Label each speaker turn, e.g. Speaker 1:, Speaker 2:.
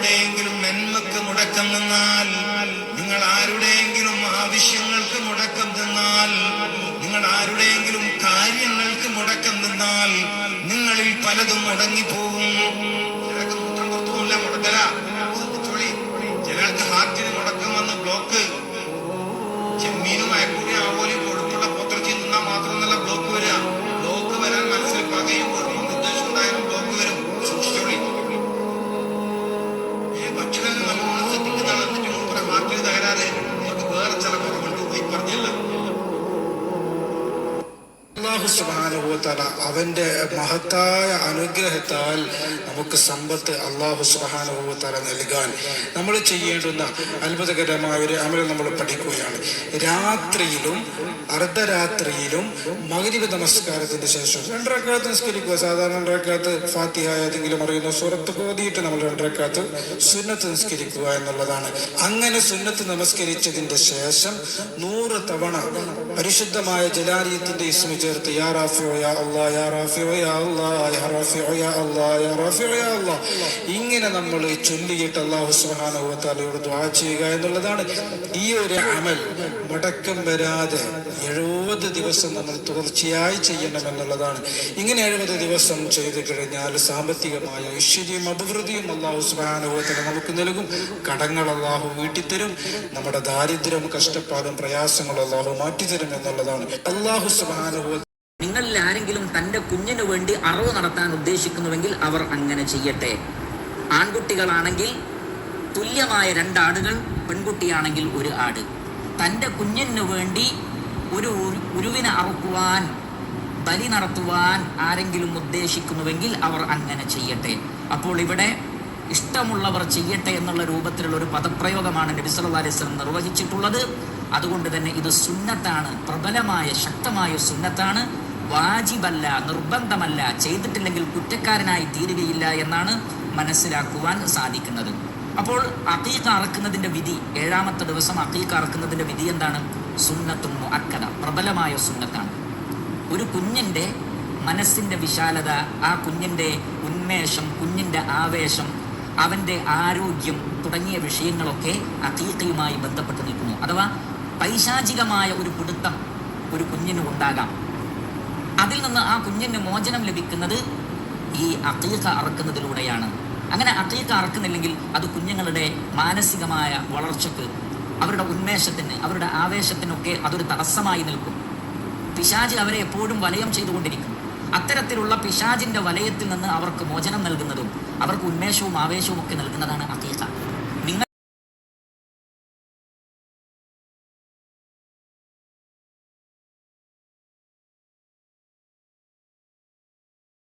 Speaker 1: ആരുടെയെങ്കിലും നന്മക്ക് മുടക്കം നിന്നാൽ നിങ്ങൾ ആരുടെയെങ്കിലും ആവശ്യങ്ങൾക്ക് മുടക്കം നിന്നാൽ നിങ്ങൾ ആരുടെയെങ്കിലും കാര്യങ്ങൾക്ക് മുടക്കം നിന്നാൽ നിങ്ങളിൽ പലതും മുടങ്ങിപ്പോകും. ఉండాలి ఒక భారత
Speaker 2: അള്ളാഹു സുബാനുഭവത്തല അവന്റെ മഹത്തായ അനുഗ്രഹത്താൽ നമുക്ക് സമ്പത്ത് അള്ളാഹു സുബാനുഭവത്തല നൽകാൻ നമ്മൾ ചെയ്യേണ്ടുന്ന അത്ഭുതകരമായ ഒരു അമലം നമ്മൾ പഠിക്കുകയാണ്. രാത്രിയിലും അർദ്ധരാത്രിയിലും മകരിവ് നമസ്കാരത്തിന് ശേഷം രണ്ടരക്കാലത്ത് നിസ്കരിക്കുക. സാധാരണ രണ്ടരക്കാലത്ത് ഫാത്തിഹ ഏതെങ്കിലും അറിയുന്ന സുറത്ത് കോതിയിട്ട് നമ്മൾ രണ്ടരക്കാലത്ത് സുന്നത്ത് നിസ്കരിക്കുക എന്നുള്ളതാണ്. അങ്ങനെ സുന്നത്ത് നമസ്കരിച്ചതിന്റെ ശേഷം നൂറ് തവണ പരിശുദ്ധമായ ജലാലയത്തിന്റെ ഇസ്മി ചേർത്ത് യാ റാഫിയോ യാ الله യാ റാഫിയോ യാ الله യാ റാഫിയോ യാ الله യാ റാഫിയോ യാ الله ഇങ്ങനെ നമ്മൾ ചൊല്ലിയിട്ട് അള്ളാഹു തആലയോട് ദുആ ചെയ്യുക എന്നുള്ളതാണ് ഈ ഒരു അമൽ. മുടക്കം വരാതെ എഴുപത് ദിവസം നമ്മൾ തുടർച്ചയായി ചെയ്യണം എന്നുള്ളതാണ്. ഇങ്ങനെ എഴുപത് ദിവസം ചെയ്തു കഴിഞ്ഞാൽ സാമ്പത്തികമായ ഐശ്വര്യവും അഭിവൃദ്ധിയും അള്ളാഹു തആല നമുക്ക് നൽകും. കടങ്ങൾ അള്ളാഹു വീട്ടിത്തരും. നമ്മുടെ ദാരിദ്ര്യം കഷ്ടപ്പാടും പ്രയാസങ്ങളും അള്ളാഹു മാറ്റിത്തരും എന്നുള്ളതാണ്. അള്ളാഹു സുബ്ഹാനഹു
Speaker 3: തന്റെ കുഞ്ഞിനു വേണ്ടി അറിവ് നടത്താൻ ഉദ്ദേശിക്കുന്നുവെങ്കിൽ അവർ അങ്ങനെ ചെയ്യട്ടെ. ആൺകുട്ടികളാണെങ്കിൽ തുല്യമായ രണ്ടാടുകൾ പെൺകുട്ടിയാണെങ്കിൽ ഒരു ആട്. തന്റെ കുഞ്ഞിനു വേണ്ടി ഒരു ഉരു- ഉരുവിനെ അറുക്കുവാൻ ബലി നടത്തുവാൻ ആരെങ്കിലും ഉദ്ദേശിക്കുന്നുവെങ്കിൽ അവർ അങ്ങനെ ചെയ്യട്ടെ. അപ്പോൾ ഇവിടെ ഇഷ്ടമുള്ളവർ ചെയ്യട്ടെ എന്നുള്ള രൂപത്തിലുള്ള ഒരു പദപ്രയോഗമാണ് നബി അലൈഹി നിർവഹിച്ചിട്ടുള്ളത്. അതുകൊണ്ട് തന്നെ ഇത് സുന്നത്താണ് പ്രബലമായ ശക്തമായ സുന്നത്താണ്. വാജിബല്ല നിർബന്ധമല്ല ചെയ്തിട്ടില്ലെങ്കിൽ കുറ്റക്കാരനായി തീരുകയില്ല എന്നാണ് മനസ്സിലാക്കുവാൻ സാധിക്കുന്നത്. അപ്പോൾ അഖീഖ അറക്കുന്നതിന്റെ വിധി ഏഴാമത്തെ ദിവസം അഖീഖ അറക്കുന്നതിന്റെ വിധി എന്താണ്? സുന്നത്തും അക്കത പ്രബലമായ സുന്നത്താണ്. ഒരു കുഞ്ഞിന്റെ മനസ്സിന്റെ വിശാലത ആ കുഞ്ഞിന്റെ ഉന്മേഷം കുഞ്ഞിന്റെ ആവേശം അവന്റെ ആരോഗ്യം തുടങ്ങിയ വിഷയങ്ങളൊക്കെ അക്കീക്കയുമായി ബന്ധപ്പെട്ട് നിൽക്കുന്നു. അഥവാ പൈശാചികമായ ഒരു പിടുത്തം ഒരു കുഞ്ഞിന് ഉണ്ടാകാം. അതിൽ നിന്ന് ആ കുഞ്ഞിന് മോചനം ലഭിക്കുന്നത് ഈ അക്കീക്ക അറക്കുന്നതിലൂടെയാണ്. അങ്ങനെ അക്കീക്ക അറക്കുന്നില്ലെങ്കിൽ അത് കുഞ്ഞുങ്ങളുടെ മാനസികമായ വളർച്ചക്ക് അവരുടെ ഉന്മേഷത്തിന് അവരുടെ ആവേശത്തിനൊക്കെ അതൊരു തടസ്സമായി നിൽക്കും. പിശാജി അവരെ എപ്പോഴും വലയം ചെയ്തുകൊണ്ടിരിക്കും. അത്തരത്തിലുള്ള പിശാജിന്റെ വലയത്തിൽ നിന്ന് അവർക്ക് മോചനം നൽകുന്നതും അവർക്ക് ഉന്മേഷവും ആവേശവും ഒക്കെ നൽകുന്നതാണ് അക്കീക്ക